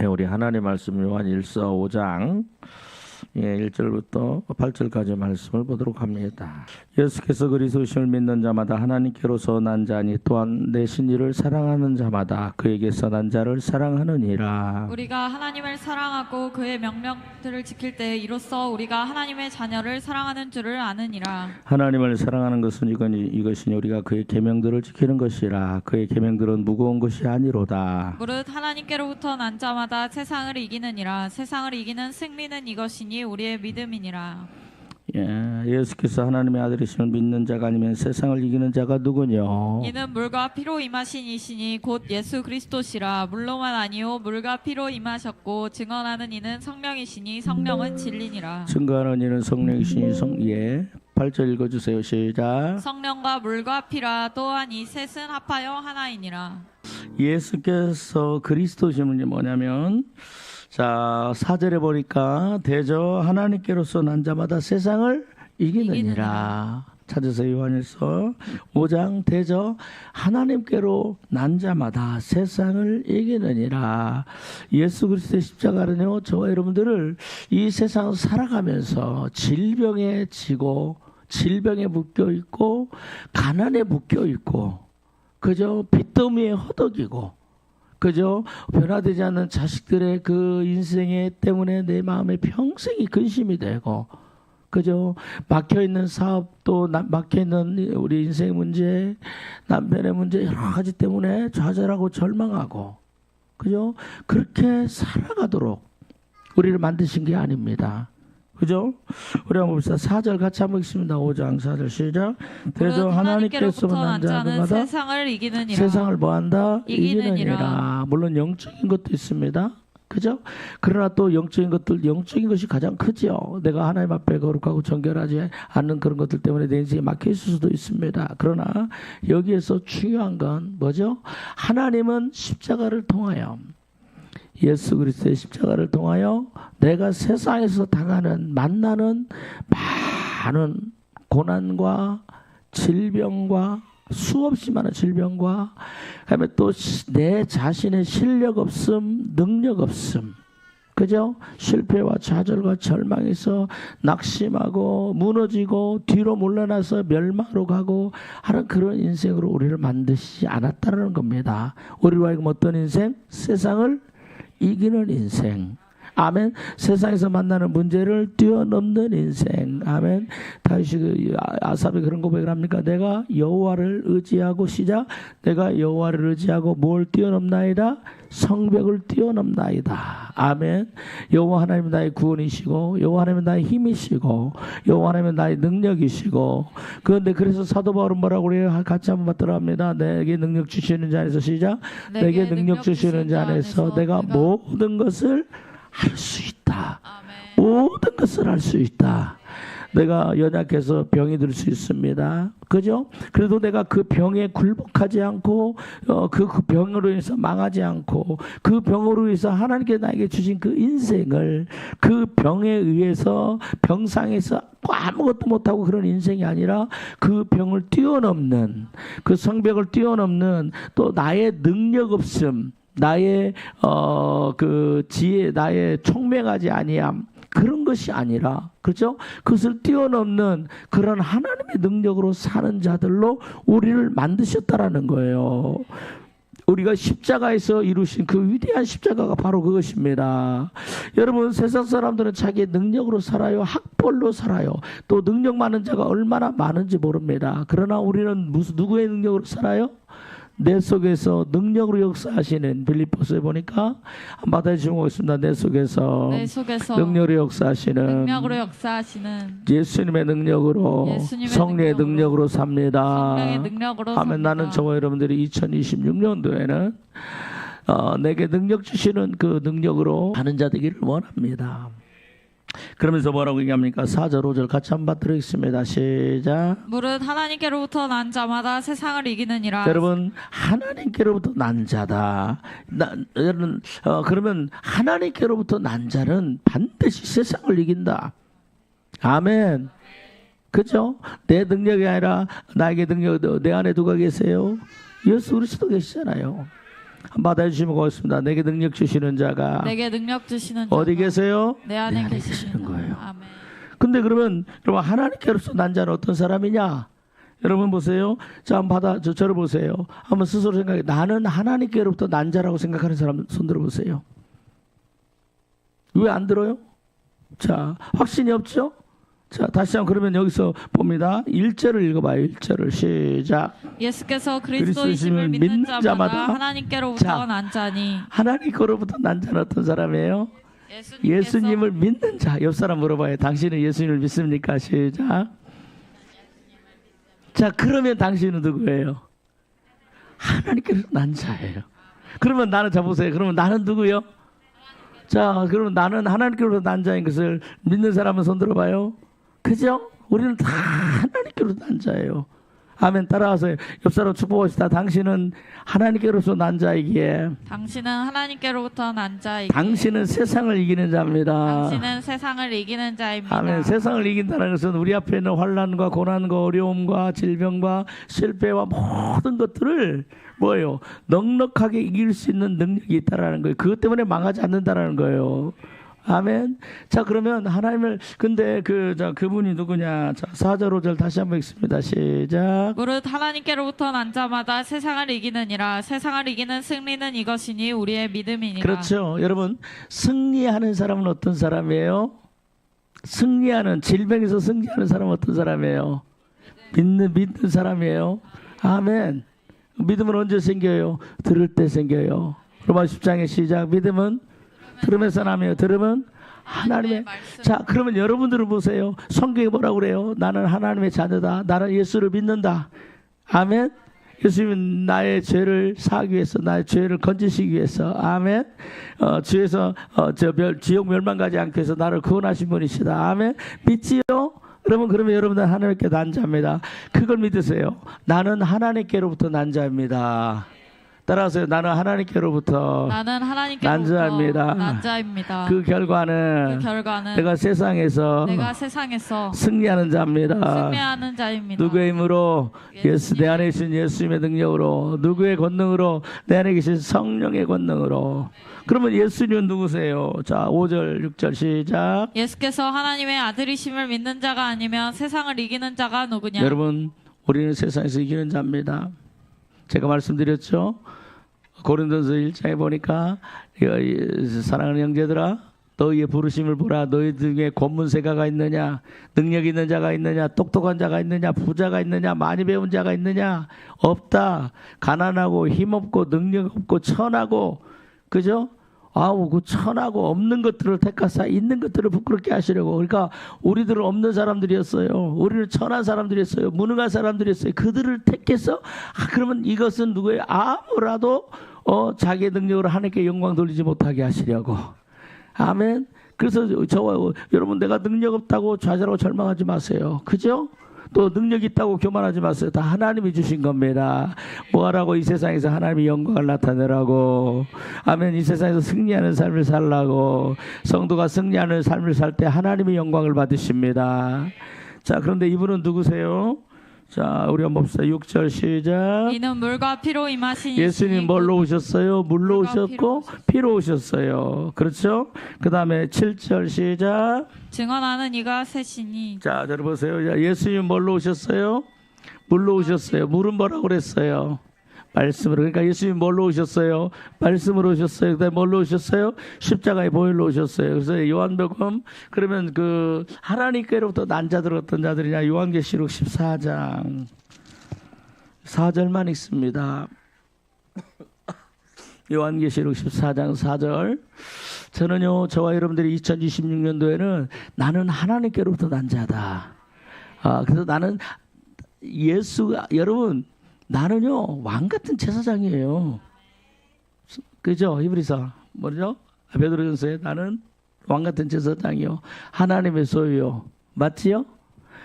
예, 우리 하나님 말씀 요한 1서 5장 예, 1절부터 8절까지 말씀을 보도록 합니다. 예수께서 그리스도심을 믿는 자마다 하나님께로서 난 자니 또한 내 신 이를 사랑하는 자마다 그에게서 난 자를 사랑하느니라. 우리가 하나님을 사랑하고 그의 명령들을 지킬 때 이로써 우리가 하나님의 자녀를 사랑하는 줄을 아느니라. 하나님을 사랑하는 것은 이거니 이것이니 우리가 그의 계명들을 지키는 것이라. 그의 계명들은 무거운 것이 아니로다. 무릇 하나님께로부터 난 자마다 세상을 이기느니라. 세상을 이기는 승리는 이것이니 우리의 믿음이니라. 예, 예수께서 하나님의 아들이심을 믿는 자가 아니면 세상을 이기는 자가 누구뇨? 이는 물과 피로 임하신 이시니 곧 예수 그리스도시라. 물로만 아니요 물과 피로 임하셨고 증언하는 이는 성령이시니 성령은 진리니라. 증거하는 이는 성령이시니 성 예. 8절 읽어 주세요. 시작. 성령과 물과 피라 또한 이 셋은 합하여 하나이니라. 예수께서 그리스도심은 뭐냐면 자, 사절에 보니까 대저 하나님께로서 난 자마다 세상을 이기느니라. 찾으세요. 요한일서 5장 대저 하나님께로 난 자마다 세상을 이기느니라. 예수 그리스도의 십자가는요. 저와 여러분들을 이 세상 살아가면서 질병에 지고 질병에 묶여 있고 가난에 묶여 있고 그저 빚더미에 허덕이고 그저 변화되지 않는 자식들의 그 인생에 때문에 내 마음에 평생이 근심이 되고 그저 막혀 있는 사업도 나- 막혀 있는 우리 인생 문제, 남편의 문제 여러 가지 때문에 좌절하고 절망하고 그죠? 그렇게 살아가도록 우리를 만드신 게 아닙니다. 그죠? 우리 한번 봅시다. 4절 같이 한번 읽습니다. 5장 4절 시작. 무릇 하나님께서 난 자마다 세상을 이기느니라. 세상을 뭐한다? 이기느니라. 이기느니라. 물론 영적인 것도 있습니다. 그죠? 그러나 또 영적인 것들, 영적인 것이 가장 크죠. 내가 하나님 앞에 거룩하고 정결하지 않는 그런 것들 때문에 내 인생이 막혀 있을 수도 있습니다. 그러나 여기에서 중요한 건 뭐죠? 하나님은 십자가를 통하여 예수 그리스도의 십자가를 통하여 내가 세상에서 당하는 만나는 많은 고난과 질병과 수없이 많은 질병과 그다음에 또 내 자신의 실력 없음, 능력 없음. 그죠? 실패와 좌절과 절망에서 낙심하고 무너지고 뒤로 물러나서 멸망으로 가고 하는 그런 인생으로 우리를 만드시지 않았다는 겁니다. 우리로 하여금 어떤 인생? 세상을 이기는 인생. 아멘. 세상에서 만나는 문제를 뛰어넘는 인생. 아멘. 다시 그 아- 아삽이 그런 고백을 합니까? 내가 여호와를 의지하고 시작. 내가 여호와를 의지하고 뭘 뛰어넘나이다? 성벽을 뛰어넘나이다. 아멘. 여호와 하나님 나의 구원이시고 여호와 하나님 나의 힘이시고 여호와 하나님 나의 능력이시고 그런데 그래서 사도 바울은 뭐라고 그래요? 같이 한번 받도록 합니다. 내게 능력 주시는 자 안에서 시작. 내게 능력 주시는 자 안에서 내가 모든 것을 할 수 있다. 모든 것을 할 수 있다. 내가 연약해서 병이 들 수 있습니다. 그죠? 그래도 내가 그 병에 굴복하지 않고 어, 그, 그 병으로 인해서 망하지 않고 그 병으로 인해서 하나님께 나에게 주신 그 인생을 그 병에 의해서 병상에서 아무것도 못하고 그런 인생이 아니라 그 병을 뛰어넘는 그 성벽을 뛰어넘는 또 나의 능력 없음 나의 어 그 지혜 나의 총명하지 아니함 그런 것이 아니라 그렇죠? 그것을 뛰어넘는 그런 하나님의 능력으로 사는 자들로 우리를 만드셨다라는 거예요. 우리가 십자가에서 이루신 그 위대한 십자가가 바로 그것입니다. 여러분 세상 사람들은 자기의 능력으로 살아요. 학벌로 살아요. 또 능력 많은 자가 얼마나 많은지 모릅니다. 그러나 우리는 무슨 누구의 능력으로 살아요? 내 속에서 능력으로 역사하시는 빌리포스에 보니까 한마디 주목했습니다. 내 속에서 내 속에서 능력으로 역사하시는 능력으로 역사하시는 예수님의 능력으로 예수님의 성령의 능력으로, 능력으로 삽니다. 성령의 능력으로 하면 삽니다. 나는 저와 여러분들이 2026년도에는 어, 내게 능력 주시는 그 능력으로 하는 자 되기를 원합니다. 그러면서 뭐라고 얘기합니까? 4절 5절 같이 한번 받들겠습니다. 시작. 무릇 하나님께로부터 난 자마다 세상을 이기느니라. 여러분 하나님께로부터 난 자다. 나, 여러분 어, 그러면 하나님께로부터 난 자는 반드시 세상을 이긴다. 아멘. 그죠? 내 능력이 아니라 나에게 능력 내 안에 누가 계세요? 예수 그리스도 계시잖아요. 한번 받아 주시면 고맙습니다. 내게 능력 주시는 자가 내게 능력 주시는 어디 계세요? 내 안에, 내 안에 계시는 계시는 거예요. 아멘. 근데 그러면 여러분 하나님께로서 난 자는 어떤 사람이냐? 여러분 보세요. 자, 한번 받아 저, 저를 보세요. 한번 스스로 생각해. 나는 하나님께로부터 난 자라고 생각하는 사람 손 들어 보세요. 왜 안 들어요? 자, 확신이 없죠? 자, 다시 한번 그러면 여기서 봅니다. 1절을 읽어 봐요. 1절을 시작. 예수께서 그리스도이심을 믿는 자마다 하나님께로부터 자. 난 자니 하나님께로부터 난 자는 어떤 사람이에요? 예수님을 믿는 자. 옆 사람 물어봐요. 당신은 예수님을 믿습니까? 시작. 자, 그러면 당신은 누구예요? 하나님께서 난 자예요. 그러면 나는 잡으세요. 그러면 나는 누구요? 자, 그러면 나는 하나님께로부터 난 자인 것을 믿는 사람은 손 들어봐요. 그죠? 우리는 다 하나님께로부터 난 자예요. 아멘. 따라와서 옆 사람 축복하시다. 당신은 하나님께로서 난 자이기에 당신은 하나님께로부터 난 자이기 당신은 세상을 이기는 자입니다. 당신은 세상을 이기는 자입니다. 아멘. 세상을 이긴다는 것은 우리 앞에 있는 환란과 고난과 어려움과 질병과 실패와 모든 것들을 뭐예요? 넉넉하게 이길 수 있는 능력이 있다라는 거예요. 그것 때문에 망하지 않는다라는 거예요. 아멘. 자, 그러면 하나님을 근데 그 자, 그분이 누구냐? 자, 4절 5절 다시 한번 읽습니다. 시작. 무릇 하나님께로부터 난 자마다 세상을 이기느니라 세상을 이기는 승리는 이것이니 우리의 믿음이니라. 그렇죠. 여러분, 승리하는 사람은 어떤 사람이에요? 승리하는 질병에서 승리하는 사람은 어떤 사람이에요? 믿는 믿는 사람이에요. 아멘. 믿음은 언제 생겨요? 들을 때 생겨요. 로마 10장의 시작. 믿음은 들으면서 나며 들으면 하나님의. 자, 그러면 여러분들은 보세요. 성경이 뭐라고 그래요? 나는 하나님의 자녀다. 나는 예수를 믿는다. 아멘. 예수님은 나의 죄를 사하기 위해서 나의 죄를 건지시기 위해서 아멘. 어, 주에서 어, 저 멸, 지옥 멸망 가지 않기 위해서 나를 구원하신 분이시다. 아멘. 믿지요? 여러분 그러면 여러분들 하나님께 난 자입니다. 그걸 믿으세요. 나는 하나님께로부터 난 자입니다. 따라하세요. 나는 하나님께로부터 나는 하나님께로부터 난 자입니다. 난 자입니다. 그그 결과는 결과는 내가 세상에서 내가 세상에서 승리하는 자입니다. 승리하는 자입니다. 누구의 힘으로 예수 내 안에 계신 예수님의 능력으로 누구의 권능으로 내 안에 계신 성령의 권능으로 그러면 예수님은 누구세요? 자 5절 6절 시작 예수께서 하나님의 아들이심을 믿는 자가 아니면 세상을 이기는 자가 누구냐? 여러분 우리는 세상에서 이기는 자입니다. 제가 말씀드렸죠. 고린도서 1장에 보니까 사랑하는 형제들아 너희의 부르심을 보라. 너희 중에 권문세가가 있느냐 능력 있는 자가 있느냐 똑똑한 자가 있느냐 부자가 있느냐 많이 배운 자가 있느냐? 없다. 가난하고 힘없고 능력 없고 천하고. 그죠 아우 그 천하고 없는 것들을 택하사 있는 것들을 부끄럽게 하시려고 그러니까 우리들은 없는 사람들이었어요 우리는 천한 사람들이었어요 무능한 사람들이었어요 그들을 택해서 아, 그러면 이것은 누구의 아무라도 어 자기의 능력으로 하나님께 영광 돌리지 못하게 하시려고 아멘. 그래서 저와 여러분 내가 능력 없다고 좌절하고 절망하지 마세요. 그죠? 또 능력 있다고 교만하지 마세요. 다 하나님이 주신 겁니다. 뭐하라고 이 세상에서 하나님의 영광을 나타내라고. 아멘. 이 세상에서 승리하는 삶을 살라고. 성도가 승리하는 삶을 살 때 하나님의 영광을 받으십니다. 자, 그런데 이분은 누구세요? 자, 우리 한번 봅시다. 6절 시작. 이는 물과 피로 임하신 예수님 이시니 뭘로 오셨어요? 물로 오셨고 피로 오셨어요. 그렇죠? 그 다음에 7절 시작. 증언하는 이가 셋이니 자, 들어보세요. 자, 예수님 뭘로 오셨어요? 물로 오셨어요. 물은 뭐라고 그랬어요? 말씀으로. 그러니까 예수님 뭘로 오셨어요? 말씀으로 오셨어요. 그다음에 뭘로 오셨어요? 십자가의 보혈로 오셨어요. 그래서 요한복음 그러면 그 하나님께로부터 난 자들 어떤 자들이냐? 요한계시록 14장 4절만 있습니다. 요한계시록 14장 4절. 저는요, 저와 여러분들이 2026년도에는 나는 하나님께로부터 난 자다. 아, 그래서 나는 예수가, 여러분, 나는요, 왕 같은 제사장이에요. 그죠? 히브리서. 뭐죠? 베드로전서에 나는 왕 같은 제사장이요. 하나님의 소유요. 맞지요?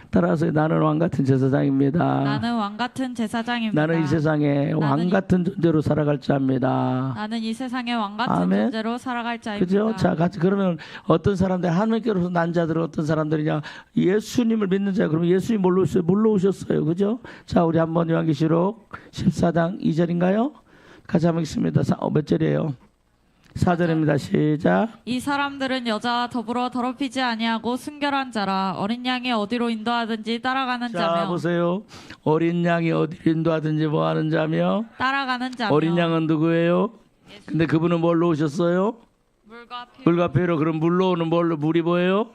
따라서 나는 왕 같은 제사장입니다. 나는 왕 같은 제사장입니다. 나는 이 세상에 왕 이- 같은 존재로 살아갈 자입니다. 나는 이 세상의 왕 같은 아멘. 존재로 살아갈 자입니다. 그죠? 자, 같이 그러면 어떤 사람들 하나님께로서 난 자들은 어떤 사람들이냐? 예수님을 믿는 자. 그러면 예수님 뭘로 오셨어요? 물로 오셨어요. 그죠? 자, 우리 한번 요한계시록 14장 2절인가요? 같이 한번 읽습니다. 사- 어, 몇 절이에요? 4절입니다. 시작. 이 사람들은 여자와 더불어 더럽히지 아니하고 순결한 자라 어린 양이 어디로 인도하든지 따라가는 자 자며 보세요. 어린 양이 어디를 인도하든지 뭐 하는 자며 따라가는 자며 어린 양은 누구예요? 근데 그분은 뭘로 오셨어요? 물과 피 물과 피로 그럼 물로 오는 뭘로 물이 뭐예요?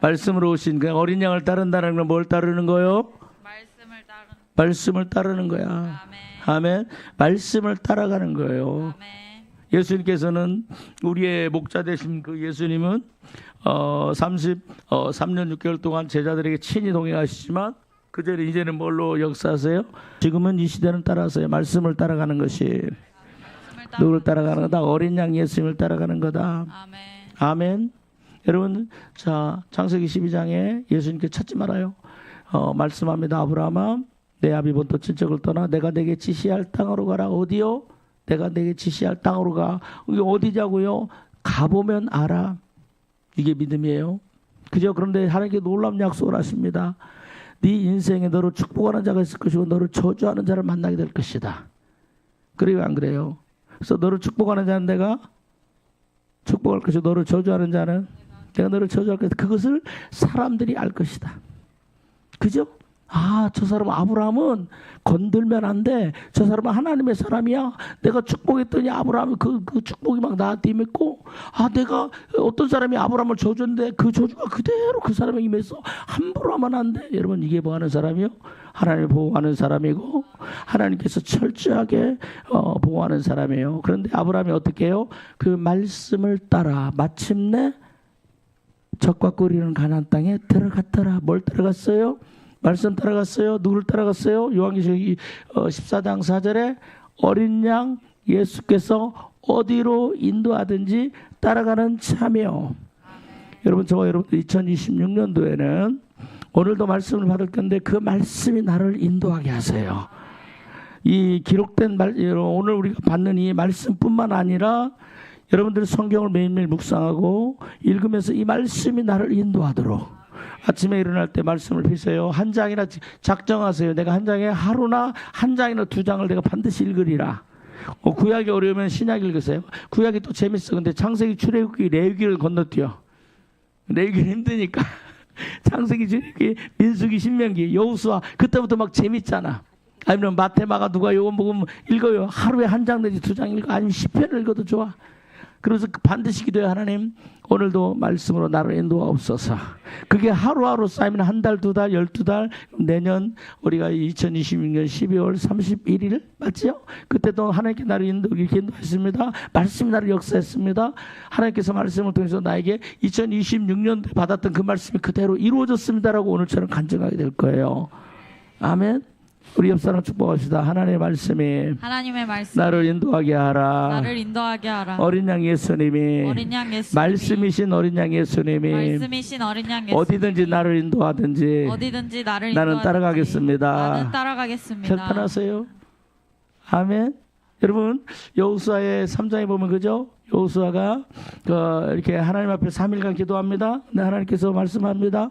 말씀으로 오신 그 어린 양을 따른다는 건 뭘 따르는 거요? 말씀을 따르는 말씀을 따르는 거야. 아멘 아멘. 말씀을 따라가는 거예요. 아멘 예수님께서는 우리의 목자 되신 그 예수님은 어 30, 어 3년 6개월 동안 제자들에게 친히 동행하시지만 그전에 이제는 뭘로 역사하세요? 지금은 이 시대는 따라서요. 말씀을 따라가는 것이 누구를 따라가는 거다? 어린 양 예수님을 따라가는 거다. 아멘 아멘. 여러분, 자 창세기 12장에 예수님께 찾지 말아요. 어, 말씀합니다. 아브라함아, 내 아비 본토 친척을 떠나 내가 내게 지시할 땅으로 가라. 어디요? 내가 내게 지시할 땅으로 가. 이게 어디냐고요? 가보면 알아. 이게 믿음이에요. 그죠? 그런데 하나님께 놀라운 약속을 하십니다. 네 인생에 너를 축복하는 자가 있을 것이고 너를 저주하는 자를 만나게 될 것이다. 그래요, 안 그래요? 그래서 너를 축복하는 자는 내가 축복할 것이고 너를 저주하는 자는 내가 너를 저주할 것이다. 그것을 사람들이 알 것이다. 그죠? 아, 저 사람 아브라함은 건들면 안 돼. 저 사람은 하나님의 사람이야. 내가 축복했더니 아브라함이 그, 그 축복이 막 나한테 임했고, 아, 내가 어떤 사람이 아브라함을 저주했는데 그 저주가 그대로 그 사람에 임해서 함부로 하면 안 돼. 여러분, 이게 뭐 하는 사람이요? 하나님을 보호하는 사람이고, 하나님께서 철저하게 어, 보호하는 사람이에요. 그런데 아브라함이 어떻게 해요? 그 말씀을 따라 마침내 적과 꿀이는 가나안 땅에 들어갔더라. 뭘 따라갔어요? 말씀 따라갔어요. 누구를 따라갔어요? 요한계시록 14장 4절에 어린 양 예수께서 어디로 인도하든지 따라가는 참여. 여러분 저와 여러분 2026년도에는 오늘도 말씀을 받을 건데 그 말씀이 나를 인도하게 하세요. 이 기록된 말 오늘 우리가 받는 이 말씀뿐만 아니라 여러분들이 성경을 매일매일 묵상하고 읽으면서 이 말씀이 나를 인도하도록 아침에 일어날 때 말씀을 피세요. 한 장이나 작정하세요. 내가 한 장에 하루나 한 장이나 두 장을 내가 반드시 읽으리라. 어, 구약이 어려우면 신약 읽으세요. 구약이 또 재밌어. 근데 창세기, 출애굽기, 레위기를 건너뛰어. 레위기는 힘드니까. 창세기, 출애굽기, 민수기, 신명기, 여호수아 그때부터 막 재밌잖아. 아니면 마테마가 누가 요거 먹으면 읽어요. 하루에 한 장 내지 두 장 읽어. 아니면 10편을 읽어도 좋아. 그래서 반드시 기도해 하나님 오늘도 말씀으로 나를 인도하옵소서. 그게 하루하루 쌓이면 한 달, 두 달, 열두 달, 내년 우리가 2026년 12월 31일 맞죠? 그때도 하나님께 나를 인도 이렇게 인도했습니다. 말씀이 나를 역사했습니다. 하나님께서 말씀을 통해서 나에게 2026년도에 받았던 그 말씀이 그대로 이루어졌습니다라고 오늘처럼 간증하게 될 거예요. 아멘. 우리 옆 사람 축복합시다. 하나님의 말씀이 하나님의 말씀 나를 인도하게 하라. 나를 인도하게 하라 어린 양 예수님이 어린 양 예수 말씀이신 어린 양 예수님이 말씀이신 어린 양 예수 어디든지 나를 인도하든지 어디든지 나를 나는 따라가겠습니다. 나는 따라가겠습니다. 결단하세요. 아멘. 여러분 여호수아의 3장에 보면 그죠? 여호수아가 그 이렇게 하나님 앞에 3일간 기도합니다. 근데 하나님께서 말씀합니다.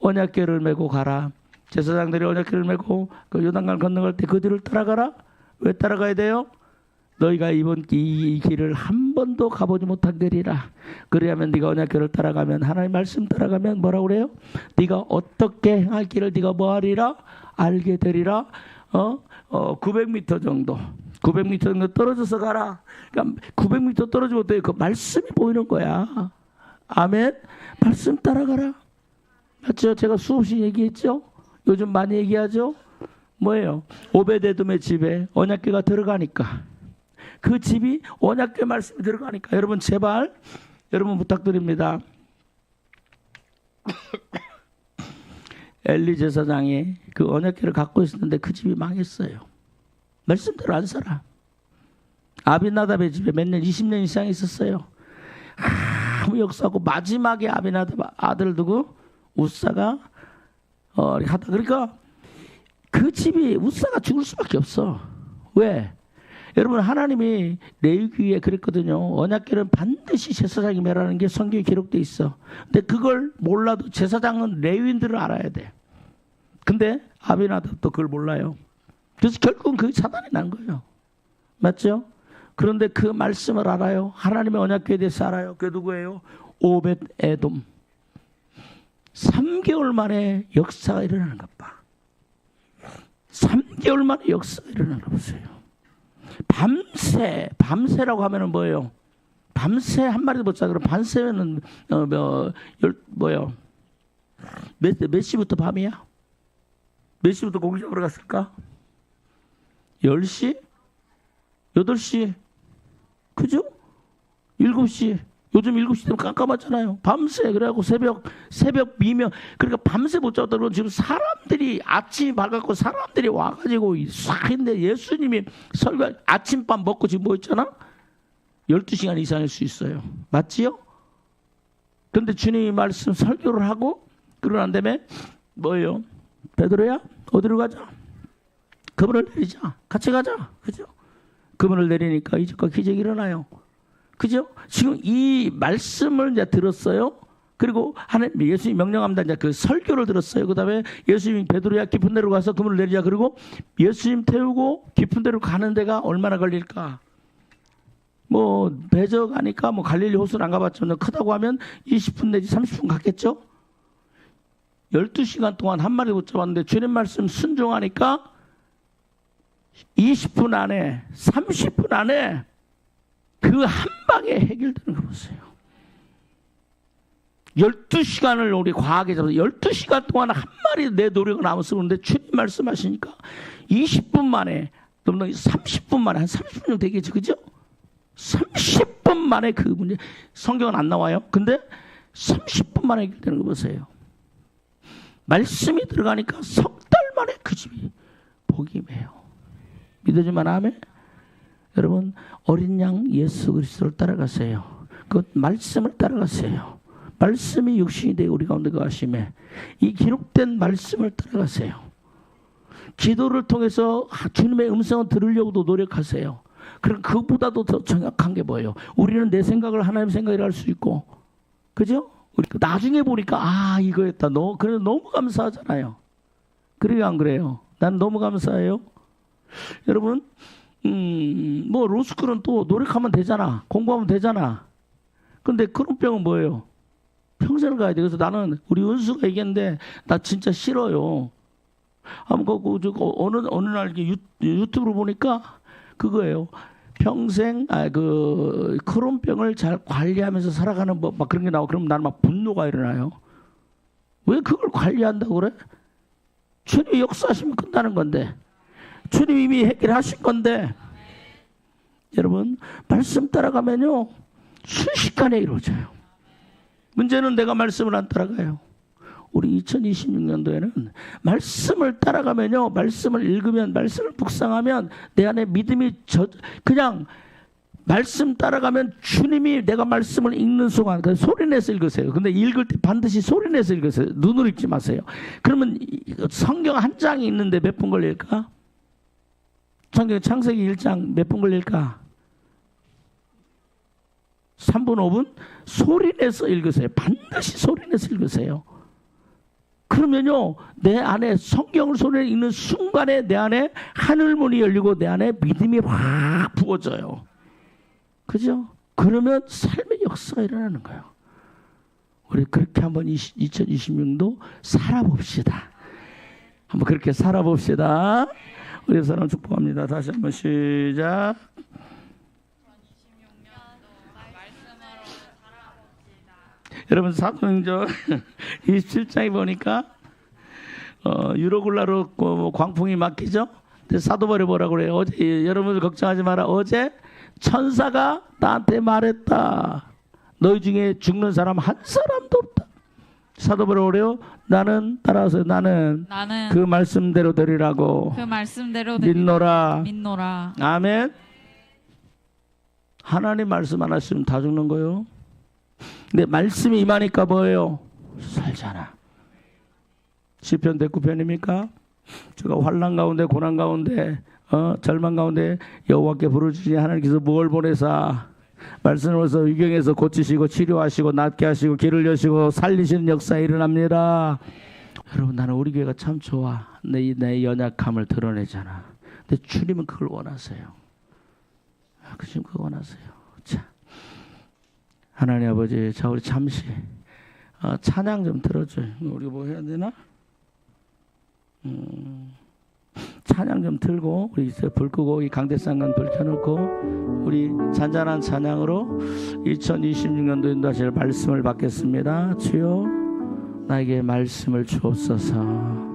언약궤를 메고 가라. 제사장들이 언약궤를 메고 그 요단강 건너갈 때 그들을 따라가라. 왜 따라가야 돼요? 너희가 이번 이 길을 한 번도 가보지 못한 길이라. 그래야면 네가 언약궤를 따라가면 하나님 말씀 따라가면 뭐라 그래요? 네가 어떻게 행할 길을 네가 뭐하리라 알게 되리라. 어, 어 900m 정도. 900m 정도 떨어져서 가라. 그러니까 900m 떨어지면 어때요? 그 말씀이 보이는 거야. 아멘. 말씀 따라가라. 맞죠? 제가 수없이 얘기했죠. 요즘 많이 얘기하죠. 뭐예요? 오베데돔의 집에 언약궤가 들어가니까 그 집이 언약궤 말씀이 들어가니까 여러분 제발 여러분 부탁드립니다. 엘리 제사장이 그 언약궤를 갖고 있었는데 그 집이 망했어요. 말씀대로 안 살아. 아비나답의 집에 몇 년, 20년 이상 있었어요. 아무 역사하고 마지막에 아비나답 아들 두고 우사가 어, 하다. 그러니까 그 집이 우사가 죽을 수밖에 없어. 왜? 여러분 하나님이 레위기에 그랬거든요. 언약궤는 반드시 제사장이 매라는 게 성경에 기록돼 있어. 근데 그걸 몰라도 제사장은 레위인들을 알아야 돼. 근데 아비나답도 그걸 몰라요. 그래서 결국은 그 사단이 난 거예요. 맞죠? 그런데 그 말씀을 알아요. 하나님의 언약궤에 대해서 알아요. 그 누구예요? 오벳 에돔. 3개월 만에 역사가 일어나는 것 봐. 3개월 만에 역사가 일어나는 거 보세요. 밤새, 밤새라고 하면은 뭐예요? 밤새 한 마리도 못 자. 그럼 밤새면은 어, 뭐, 열, 뭐요? 몇, 몇 시부터 밤이야? 몇 시부터 고기 잡으러 갔을까? 10시? 8시? 그죠? 7시. 요즘 7시 되면 깜깜하잖아요. 밤새. 그래갖고 새벽, 새벽 미명. 그러니까 밤새 못 잤다. 그러고 지금 사람들이 아침이 밝았고 사람들이 와가지고 싹 했는데 예수님이 설교, 아침밥 먹고 지금 뭐 있잖아? 12시간 이상일 수 있어요. 맞지요? 근데 주님이 말씀 설교를 하고 그러고 난 다음에 뭐예요? 베드로야 어디로 가자? 그분을 내리자. 같이 가자. 그죠? 그분을 내리니까 이제껏 기적이 일어나요. 그죠? 지금 이 말씀을 이제 들었어요. 그리고 하나님 예수님 명령합니다. 이제 그 설교를 들었어요. 그다음에 예수님이 베드로야 깊은 데로 가서 그분을 내리자. 그리고 예수님 태우고 깊은 데로 가는 데가 얼마나 걸릴까? 뭐 배저 가니까 뭐 갈릴리 호수는 안 가봤죠. 크다고 하면 20분 내지 30분 갔겠죠. 12시간 동안 한 마리 못 잡았는데 주님 말씀 순종하니까 20분 안에 30분 안에 그 한 방에 해결되는 거 보세요. 12시간을 우리 과하게 잡아서 12시간 동안 한 마리 내 노력은 아무 쓰는데 주님 말씀하시니까 20분 만에 넘는 30분 만에 한 30분 정도 되겠죠. 그죠? 30분 만에 그 문제 성경은 안 나와요. 근데 30분 만에 해결되는 거 보세요. 말씀이 들어가니까 석 달 만에 그 집이 복이 매요. 믿어지만 하면 여러분 어린 양 예수 그리스도를 따라가세요. 그 말씀을 따라가세요. 말씀이 육신이 되어 우리 가운데 거하심에 이 기록된 말씀을 따라가세요. 기도를 통해서 주님의 음성을 들으려고도 노력하세요. 그럼 그보다도 더 정확한 게 뭐예요? 우리는 내 생각을 하나님 생각이라 할 수 있고, 그죠? 우리 나중에 보니까 아 이거였다. 너 그래 너무 감사하잖아요. 그래요 안 그래요? 난 너무 감사해요. 여러분, 음, 뭐 로스쿨은 또 노력하면 되잖아. 공부하면 되잖아. 근데 그런 병은 뭐예요? 평생을 가야 돼. 그래서 나는 우리 은수가 얘기했는데 나 진짜 싫어요. 아무 그, 그, 그 어느 어느 날 유, 유튜브로 보니까 그거예요. 평생 아 그 크론병을 잘 관리하면서 살아가는 법 막 그런 게 나오고 그러면 나는 막 분노가 일어나요. 왜 그걸 관리한다고 그래? 주님이 역사하시면 끝나는 건데 주님 이미 해결하신 건데 여러분 말씀 따라가면요 순식간에 이루어져요. 문제는 내가 말씀을 안 따라가요. 우리 2026년도에는 말씀을 따라가면요, 말씀을 읽으면, 말씀을 묵상하면 내 안에 믿음이 저, 그냥 말씀 따라가면 주님이 내가 말씀을 읽는 순간, 그 소리 내서 읽으세요. 근데 읽을 때 반드시 소리 내서 읽으세요. 눈으로 읽지 마세요. 그러면 성경 한 장이 있는데 몇 분 걸릴까? 성경 창세기 1장 몇 분 걸릴까? 3분, 5분? 소리 내서 읽으세요. 반드시 소리 내서 읽으세요. 그러면요, 내 안에 성경을 손에 읽는 순간에 내 안에 하늘문이 열리고 내 안에 믿음이 확 부어져요. 그죠? 그러면 삶의 역사가 일어나는 거예요. 우리 그렇게 한번 2026도 살아봅시다. 한번 그렇게 살아봅시다. 우리 사람 축복합니다. 다시 한번 시작. 여러분 사도행전 27장에 보니까 어, 유로굴라로 그 광풍이 막히죠. 사도벌이 뭐라 그래요? 어제 여러분 걱정하지 마라. 어제 천사가 나한테 말했다. 너희 중에 죽는 사람 한 사람도 없다. 사도벌이 그래요? 나는 따라서 나는 나는 그 말씀대로 되리라고 그 말씀대로 믿노라. 믿노라. 아멘. 하나님 말씀 안 하시면 다 죽는 거요. 근데 말씀이 임하니까 뭐예요? 살잖아. 시편 109편입니까? 제가 환란 가운데 고난 가운데 어, 절망 가운데 여호와께 부르짖으니 하나님께서 뭘 보내사 말씀으로서 위경에서 고치시고 치료하시고 낫게 하시고 길을 여시고 살리시는 역사 일어납니다. 여러분 나는 우리 교회가 참 좋아. 내, 내 연약함을 드러내잖아. 근데 주님은 그걸 원하세요. 그심 그거 나세요. 자, 하나님 아버지, 자 우리 잠시 어, 찬양 좀 들어줘요. 우리 뭐 해야 되나? 음, 찬양 좀 들고 우리 이제 불 끄고 이 강대상관 불 켜놓고 우리 잔잔한 찬양으로 2026년도 인도하실 말씀을 받겠습니다. 주여 나에게 말씀을 주옵소서.